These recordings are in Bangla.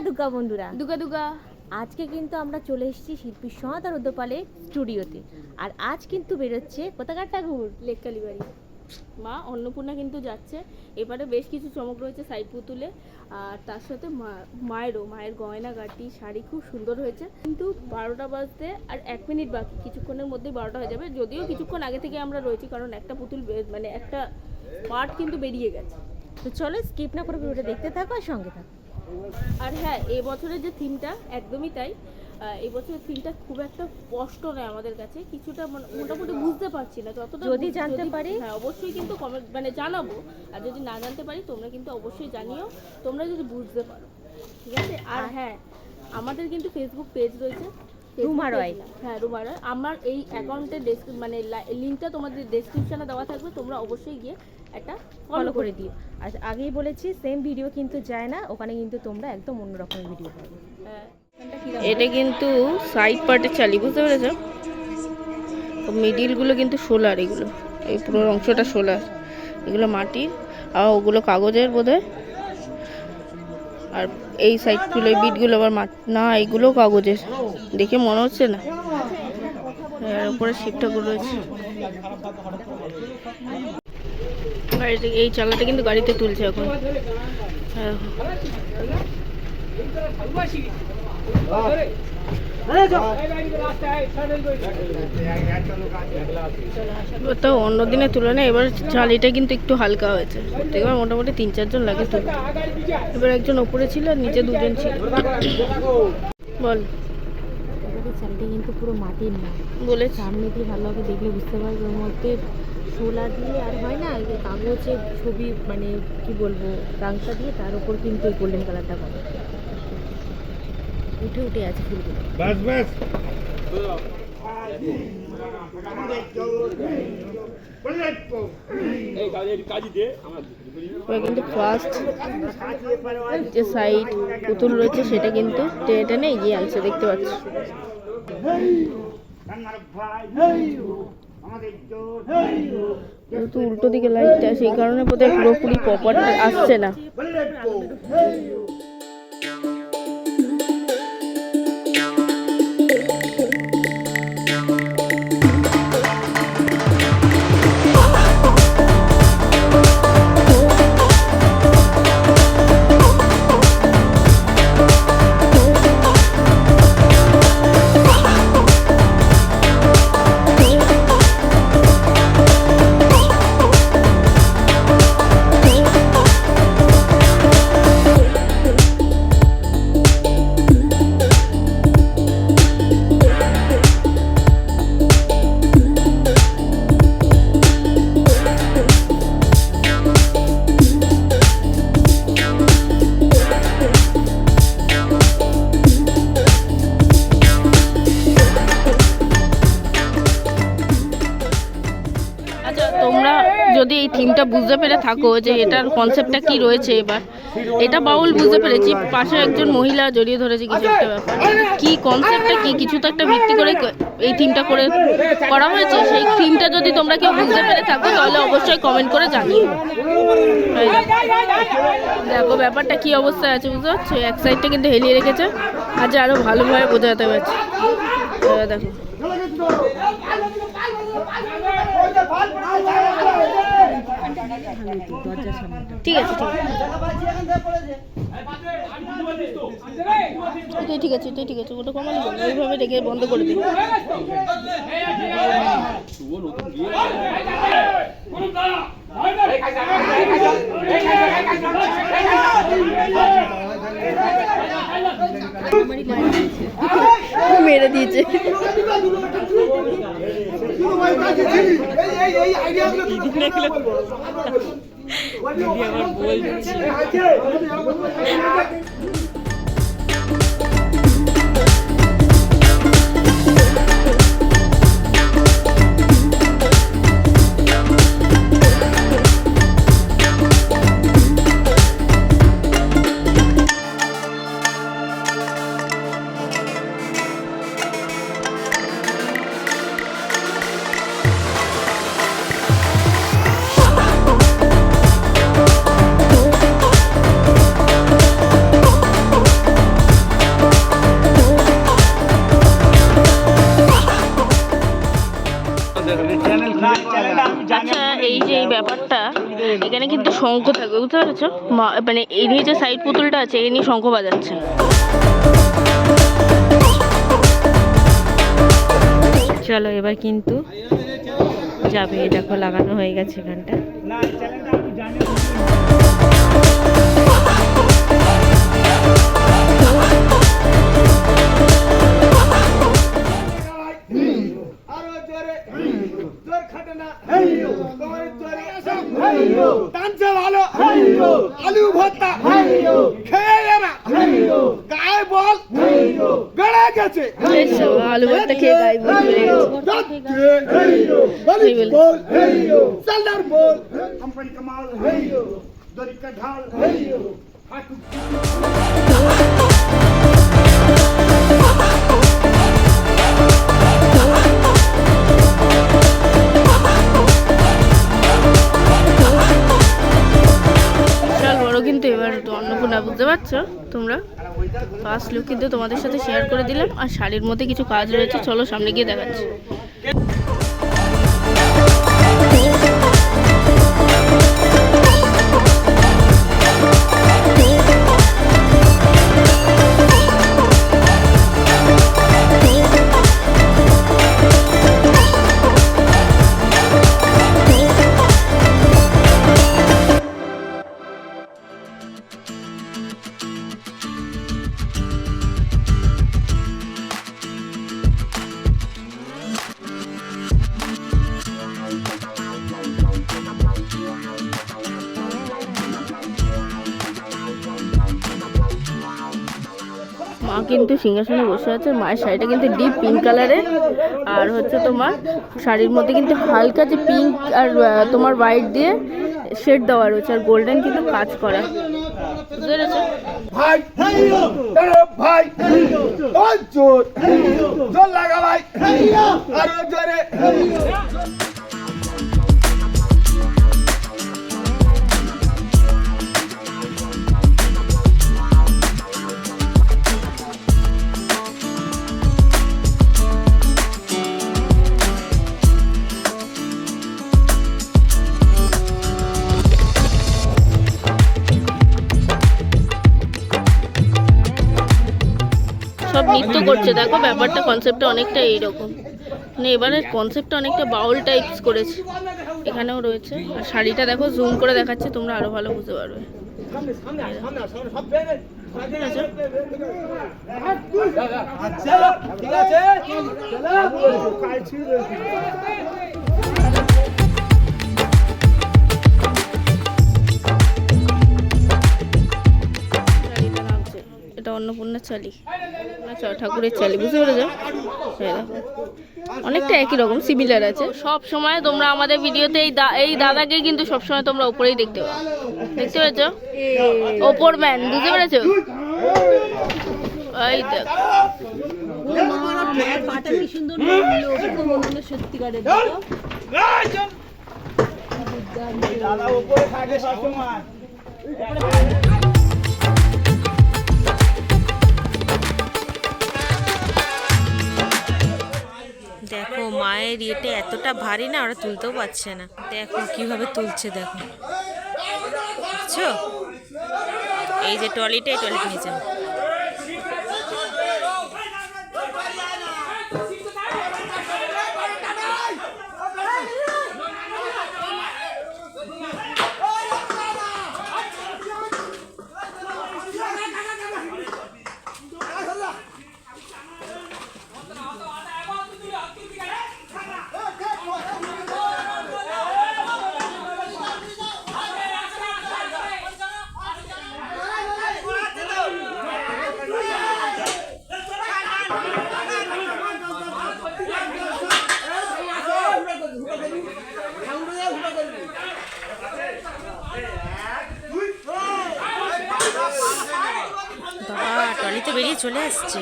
দুগা বন্ধুরা। দুগা দুগা। আজকে কিন্তু আমরা চলে এসেছি শিল্পী সনাতন উদ্যোপালের স্টুডিওতে। আর আজ কিন্তু বেরোচ্ছে কোথাকার ঠাকুর? লেক কালীবাড়ি মা অন্নপূর্ণা কিন্তু যাচ্ছে। এবারে বেশ কিছু চমক রয়েছে সাইড পুতুলে আর তার সাথে মা- মায়েরও মায়ের গয়না গাটি শাড়ি খুব সুন্দর হয়েছে। কিন্তু বারোটা বাজতে আর এক মিনিট বাকি। কিছুক্ষণের মধ্যেই বারোটা হয়ে যাবে। যদিও কিছুক্ষণ আগে থেকে আমরা রয়েছি কারণ একটা পুতুল মানে একটা পার্ট কিন্তু বেরিয়ে গেছে। তো চলো স্কিপ না করে ভিডিওটা দেখতে থাকো আর সঙ্গে থাকো। আর হ্যাঁ এই বছরের যে থিমটা একদমই তাই। এই বছরের থিমটা খুব একটা স্পষ্ট নয় আমাদের কাছে। কিছুটা মানে- মোটামুটি বুঝতে পারছি না যতটা যদি জানতে পারি? হ্যাঁ অবশ্যই কিন্তু কমেন্ট মানে জানাব। আর যদি না জানতে পারি তোমরা কিন্তু অবশ্যই জানিও। তোমরা যদি বুঝতে পারো। ঠিক আছে? আর হ্যাঁ আমাদের কিন্তু ফেসবুক পেজ রয়েছে। রুমা রয়। হ্যাঁ রুমা রয়। আমার এই অ্যাকাউন্টের মানে লিঙ্কটা তোমাদের ডেসক্রিপশনে দেওয়া থাকবে। তোমরা অবশ্যই গিয়ে একটা ফলো করে। দিও। আর আগেই বলেছি সেম ভিডিও কিন্তু যায় না ওখানে কিন্তু তোমরা একদম অন্যরকম ভিডিও পাবে। এটা কিন্তু সাইড পার্টের চালি বুঝতে পেরেছ? মিডিলগুলো কিন্তু সোলার এগুলো। এই পুরো অংশটা সোলার এগুলো মাটির আর ওগুলো কাগজের বোধহয়। আর এই সাইডগুলো এই বিটগুলো আবার না এগুলো কাগজের। দেখে মনে হচ্ছে না। এর উপরে শিপটাগুলো রয়েছে। আর এই- চালাটা কিন্তু গাড়িতে তুলছে এখন। হ্যাঁ। তো অন্য দিনের তুলনায় এবার চালিটা কিন্তু একটু হালকা হয়েছে। এবার মোটামুটি তিন চারজন লাগে তুলতে। এবার একজন ওপরে ছিল আর নিচে দুজন ছিল। বল। চালটা কিন্তু পুরো মাটির না। বলেছি। সামনে দিয়ে ভালোভাবে দেখলে বুঝতে পারবে। ওর মধ্যে শোলা দিয়ে আর হয় না যে কাগজের ছবি মানে কি বলব রাংটা দিয়ে তার উপর কিন্তু এই গোল্ডেন কালারটা করে। উঠে উঠে আছে ফুলগুলো। বাস বাস। কিন্তু ফার্স্ট যে সাইড পুতুল রয়েছে সেটা কিন্তু এটা নেই গিয়ে দেখতে পাচ্ছি। যেহেতু উল্টো দিকে লাইটটা সেই কারণে বোধহয় পুরোপুরি প্রপার আসছে না। বুঝতে পেরে থাকো যে এটার কনসেপ্টটা কি রয়েছে এবার। এটা বাউল বুঝতে পেরেছি, পাশে একজন মহিলা জড়িয়ে ধরেছে কিছু একটা ব্যাপার। কি কনসেপ্টটা কি কিছু তো একটা ভিত্তি করে এই থিমটা করে করা হয়েছে? সেই থিমটা যদি তোমরা কেউ বুঝতে পেরে থাকো, তাহলে অবশ্যই কমেন্ট করে জানিও। দেখো ব্যাপারটা কি অবস্থায় আছে, বুঝতে পারছ? এক সাইডটা কিন্তু হেলিয়ে রেখেছে আজ আরও ভালোভাবে বোঝাতে পারছি দেখো। দরজার ঠিক আছে ঠিক আছে এটাই ঠিক আছে ঠিক আছে ওটা কমালি ওইভাবে রেখে বন্ধ করে দিই মেরে দিয়েছে। আমার বলছে আচ্ছা এই যে এই ব্যাপারটা, এখানে কিন্তু শঙ্খ থাকে, বুঝতে পেরেছ? মানে এর যে সাইড পুতুলটা আছে এ নিয়ে শঙ্খ বাজাচ্ছে। চলো, এবার কিন্তু যাবে দেখো, লাগানো হয়ে গেছে এখানটা। త్వరే త్వర ఘటన కుమారి త్వరే খেয়ে গায়ে বল ঢাল হাটু বুঝতে পারছ তোমরা? ফার্স্ট লুক কিন্তু তোমাদের সাথে শেয়ার করে দিলাম, আর শাড়ির মধ্যে কিছু কাজ রয়েছে, চলো সামনে গিয়ে দেখাচ্ছি। সিংহাসনে বসে আছে। মায়ের শাড়িটা কিন্তু ডিপ পিঙ্ক কালারের আর হচ্ছে তোমার শাড়ির মধ্যে কিন্তু হালকা যে পিঙ্ক আর তোমার হোয়াইট দিয়ে শেড দেওয়া রয়েছে। আর গোল্ডেন কিন্তু কাজ করা। ভাই ভাই? জোর লাগা ভাই। আরও জোরে। নৃত্য করছে। দেখো ব্যাপারটা কনসেপ্টটা অনেকটা এইরকম। মানে এবারে কনসেপ্টটা অনেকটা বাউল টাইপস করেছে। এখানেও রয়েছে। আর শাড়িটা দেখো জুম করে দেখাচ্ছে তোমরা আরও ভালো বুঝতে পারবে। আচ্ছা ঠিক আছে। অন্নপূর্ণার চালি। ঠাকুরের চালি, বুঝতে পেরেছ। অনেকটা একই রকম সিমিলার আছে। সব সময় তোমরা আমাদের ভিডিওতে এই এই দাদাকে কিন্তু সব সময় তোমরা উপরেই দেখতে পাও। দেখতে পেরেছ? ওপর ম্যান বুঝতে পেরেছ? এই দেখ। দাদা উপরে থাকে সবসময়। দেখো, মায়ের ইয়েটা এতটা ভারী না, ওরা তুলতেও পারছে না। দেখো কীভাবে তুলছে, দেখো। বুঝছ? এই যে ট্রলিটা, এই ট্রলিটা নিয়ে বাবা বেরিয়ে চলে আসছে।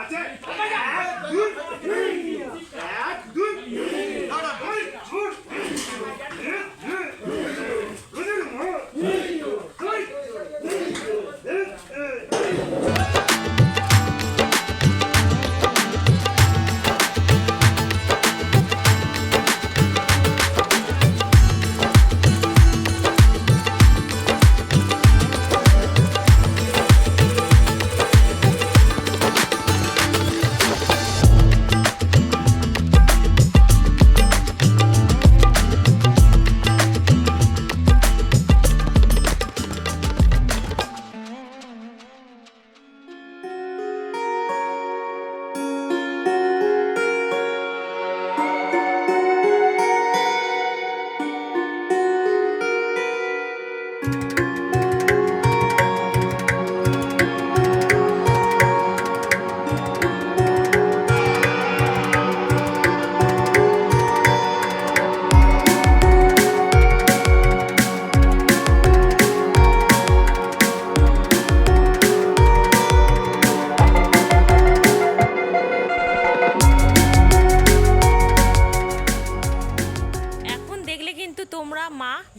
আছে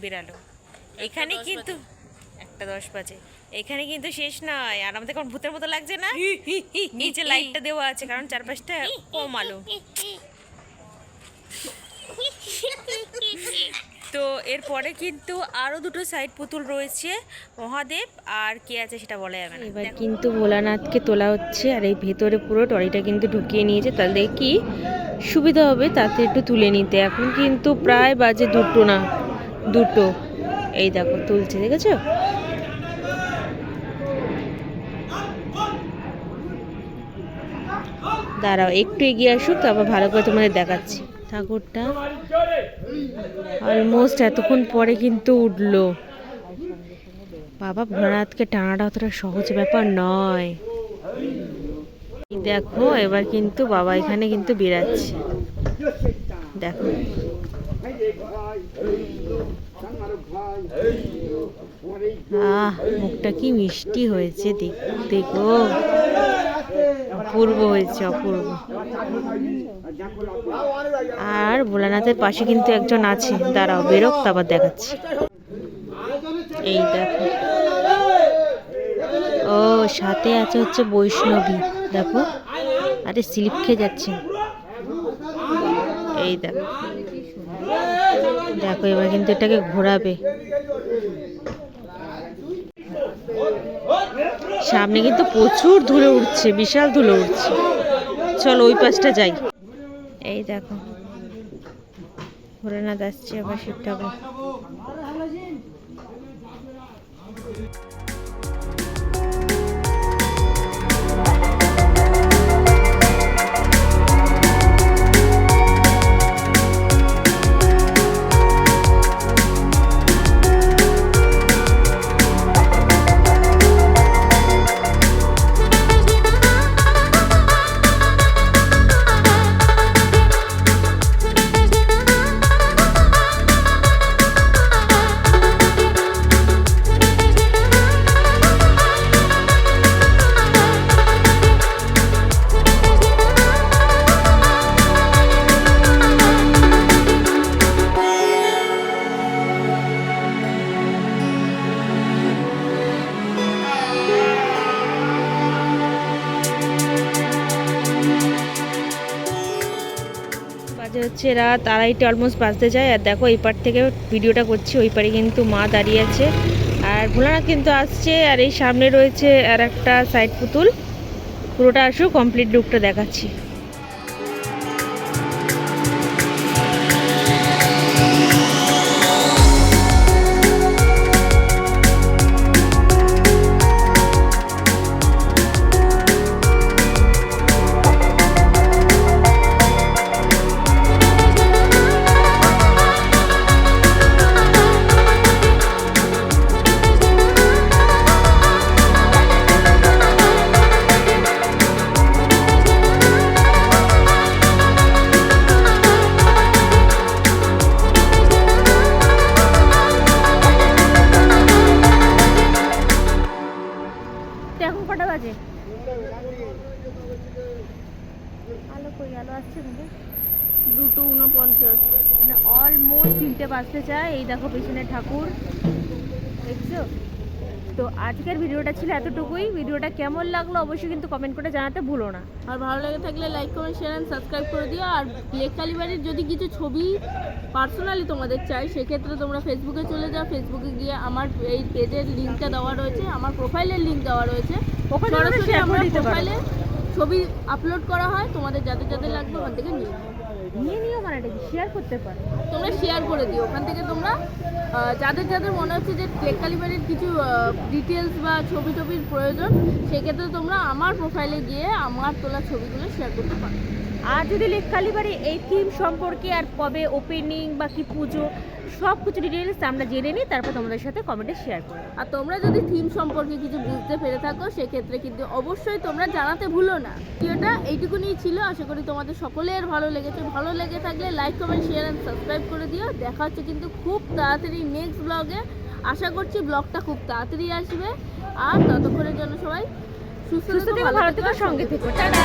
বেরালো এখানে কিন্তু একটা দশ বাজে। এখানে কিন্তু শেষ নয় আর আমাদের এখন ভূতের মতো লাগছে না? নিচে লাইটটা দেওয়া আছে কারণ চারপাশটা কম আলো। তো এরপরে কিন্তু আরও দুটো সাইড পুতুল রয়েছে মহাদেব আর কে আছে সেটা বলা যাবে না। এবার কিন্তু ভোলানাথকে তোলা হচ্ছে আর এই ভেতরে পুরো টলিটা কিন্তু ঢুকিয়ে নিয়েছে। তাহলে কি সুবিধা হবে তাতে একটু তুলে নিতে। এখন কিন্তু প্রায় বাজে দুটো না। দুটো। এই দেখো, তুলছে, দেখেছ? দাঁড়াও, একটু এগিয়ে আসুক, তারপর ভালো করে তোমাদের দেখাচ্ছি। ঠাকুরটা অলমোস্ট এতক্ষণ পরে কিন্তু উঠল। বাবা ভোলানাথকে টানাটা অতটা সহজ ব্যাপার নয়। দেখো, এবার কিন্তু বাবা এখানে কিন্তু বেরাচ্ছে। দেখো। আহ, মুখটা কি মিষ্টি হয়েছে দেখ- দেখো অপূর্ব হয়েছে, অপূর্ব। আর ভোলানাথের পাশে কিন্তু একজন আছে। দাঁড়াও, বেরোক, তারপর দেখাচ্ছি। এই দেখো। ও, সাথে আছে হচ্ছে বৈষ্ণবী, দেখো। আরে, স্লিপ খেয়ে যাচ্ছে। এই দেখো। দেখো, এবার কিন্তু এটাকে ঘোরাবে। সামনে কিন্তু প্রচুর ধুলো উঠছে বিশাল ধুলো উঠছে চলো, ওই পাশটা যাই। এই দেখো। ভোলেনাথ আসছে আবার শিব ঠাকুর হচ্ছে রাত আড়াইটে অলমোস্ট বাঁচতে যায়। আর দেখো এই পার থেকে ভিডিওটা করছি, ওই পারে কিন্তু মা দাঁড়িয়ে আছে। আর ভোলানাথ কিন্তু আসছে, আর এই সামনে রয়েছে আর একটা সাইড পুতুল। পুরোটা আসুক কমপ্লিট লুকটা দেখাচ্ছি। কই আলো আসছে নাকি? দুটো উনপঞ্চাশ মানে অলমোস্ট তিনটে বাজতে চায়। এই দেখো পেছনে ঠাকুর। দেখছ? তো আজকের ভিডিওটা ছিল এতটুকুই। ভিডিওটা কেমন লাগল অবশ্যই কিন্তু কমেন্ট করে জানাতে ভুলো না। আর ভালো লেগে থাকলে like comment share and subscribe করে দিও। আর লেক কালীবাড়ির যদি কিছু ছবি পার্সোনালি তোমাদের চাই সেক্ষেত্রে তোমরা ফেসবুকে চলে যাও। ফেসবুকে গিয়ে আমার এই পেজের লিঙ্কটা দেওয়া রয়েছে। আমার প্রোফাইলের লিঙ্ক দেওয়া রয়েছে। ওখানে আমার। প্রোফাইলে ছবি আপলোড করা হয় তোমাদের যাদের যাদের লাগবে ওখান থেকে নিয়ে নিও। নিয়ে নিও মানে এটা শেয়ার করতে পারো? তোমরা শেয়ার করে দিও। ওখান থেকে তোমরা যাদের যাদের মনে হচ্ছে যে টেক কালিবাড়ির কিছু ডিটেলস বা ছবি টবির প্রয়োজন সেক্ষেত্রে তোমরা আমার প্রোফাইলে গিয়ে আমার তোলা ছবিগুলো শেয়ার করতে পারো। আর যদি লেক কালীবাড়ি এই থিম সম্পর্কে আর কবে ওপেনিং বা কি পুজো সব কিছু ডিটেলস আমরা জেনে নিই তারপর তোমাদের সাথে কমেন্টে শেয়ার করব। আর তোমরা যদি থিম সম্পর্কে কিছু বুঝতে পেরে থাকো সেক্ষেত্রে কিন্তু অবশ্যই তোমরা জানাতে ভুলো না। ভিডিওটা এইটুকুনি ছিল আশা করি তোমাদের সকলের ভালো লেগেছে। ভালো লেগে থাকলে like comment share and subscribe করে দিও। দেখা হচ্ছে কিন্তু খুব তাড়াতাড়ি নেক্সট ব্লগে আশা করছি ব্লগটা খুব তাড়াতাড়ি আসবে। আর ততক্ষণের জন্য সবাই সুস্থ সুস্থ থেকো, ভালো থেকে থেকো, সঙ্গে থেকো। টাটা!